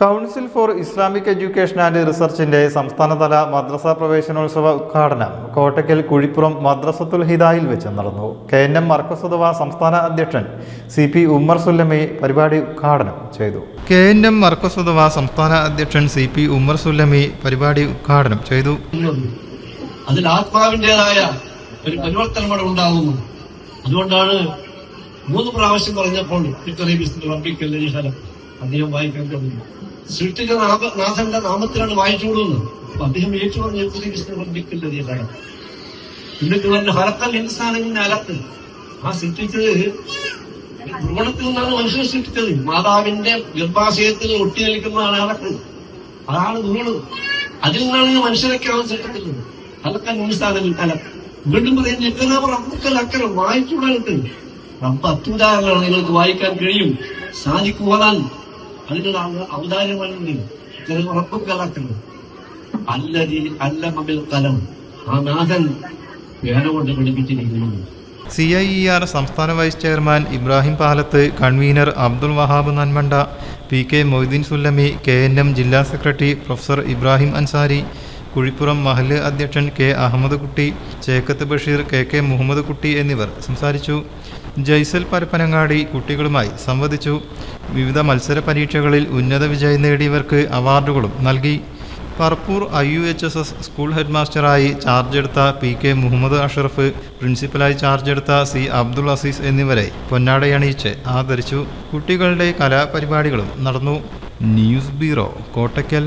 Council for Islamic education and റിസർച്ചിന്റെ സംസ്ഥാനതല മദ്രസ പ്രവേശനോത്സവ ഉദ്ഘാടനം കോട്ടയ്ക്കൽ കുഴിപ്പുറം മദ്രസത്തുൽ ഹിദായിൽ വെച്ച് നടന്നു. കെ എൻ എം മർക്കസുദവ സംസ്ഥാന അധ്യക്ഷൻ സി പി ഉമ്മർ സുല്ലമി പരിപാടി ഉദ്ഘാടനം ചെയ്തു. കെ എൻ എം മർക്കസുദവ സംസ്ഥാന അധ്യക്ഷൻ സി പി ഉമ്മർ സുല്ലമി പരിപാടി ഉദ്ഘാടനം ചെയ്തു. അതിൽ ആത്മാവിന്റെതായ ഒരു പരിവർത്തനം അവിടെ ഉണ്ടാകുന്നു. അതുകൊണ്ടാണ് മൂന്ന് പ്രാവശ്യം പറഞ്ഞപ്പോൾ അദ്ദേഹം വായിക്കാൻ തുടങ്ങി സൃഷ്ടിച്ച നാഥന്റെ നാമത്തിലാണ് വായിച്ചു കൊടുക്കുന്നത് അപ്പൊ അദ്ദേഹം ഏറ്റുപറഞ്ഞ വിശുദ്ധ റബ്ബിക്കല്ലേ ഈ കടം എന്നിട്ട് പറഞ്ഞ ഫലത്തൽ ഇൻസാനിന്റെ അലത്ത് ആ സൃഷ്ടിച്ചത് ഭ്രൂണത്തിൽ നിന്നാണ് മനുഷ്യനെ സൃഷ്ടിച്ചത്. മാതാവിന്റെ ഗർഭാശയത്തിൽ ഒട്ടി നിൽക്കുന്നതാണ് അലക്ക് അതാണ് ഭ്രൂണ്. അതിൽ നിന്നാണ് മനുഷ്യരൊക്കെ അവൻ സൃഷ്ടിക്കുന്നത്. ഫലത്തൽ ഇൻസാനിൽ അലക്ക് വീണ്ടും പറയുന്നത് ഇത്തരം റബ്ബുക്കൽ അക്കരം വായിച്ചുകൊടുത്ത് റബ്ബ് അത്യുദാഹരണമാണ് നിങ്ങൾക്ക് വായിക്കാൻ കഴിയും. സാധിക്കുവാൻ അതിനൊരു ഔദാര്യമല്ലെങ്കിൽ ചില അക്കരം അല്ലതി അല്ല മമ്മിൽ കലം. ആ നാഥൻ വേന കൊണ്ട് പഠിപ്പിച്ചിരിക്കുന്നു. സി ഐ ഇ ആർ സംസ്ഥാന vice chairman Ibrahim Palath convener Abdul Wahab Nanmanda P K Moitheen Sullami K N M ജില്ലാ സെക്രട്ടറി പ്രൊഫസർ ഇബ്രാഹിം അൻസാരി കുഴിപ്പുറം മഹൽ അധ്യക്ഷൻ K Ahammed Kutty Chekkath Basheer K K Muhammed Kutty എന്നിവർ സംസാരിച്ചു. ജയ്സൽ പരപ്പനങ്ങാടി കുട്ടികളുമായി സംവദിച്ചു. വിവിധ മത്സര പരീക്ഷകളിൽ ഉന്നത വിജയം നേടിയവർക്ക് അവാർഡുകളും നൽകി. Parappur I U H S S school head മാസ്റ്ററായി charge എടുത്ത പി കെ മുഹമ്മദ് അഷറഫ് പ്രിൻസിപ്പലായി ചാർജ് എടുത്ത സി അബ്ദുൾ അസീസ് എന്നിവരെ പൊന്നാടയണിയിച്ച് ആദരിച്ചു. കുട്ടികളുടെ കലാപരിപാടികളും നടന്നു. News bureau Kottakkal.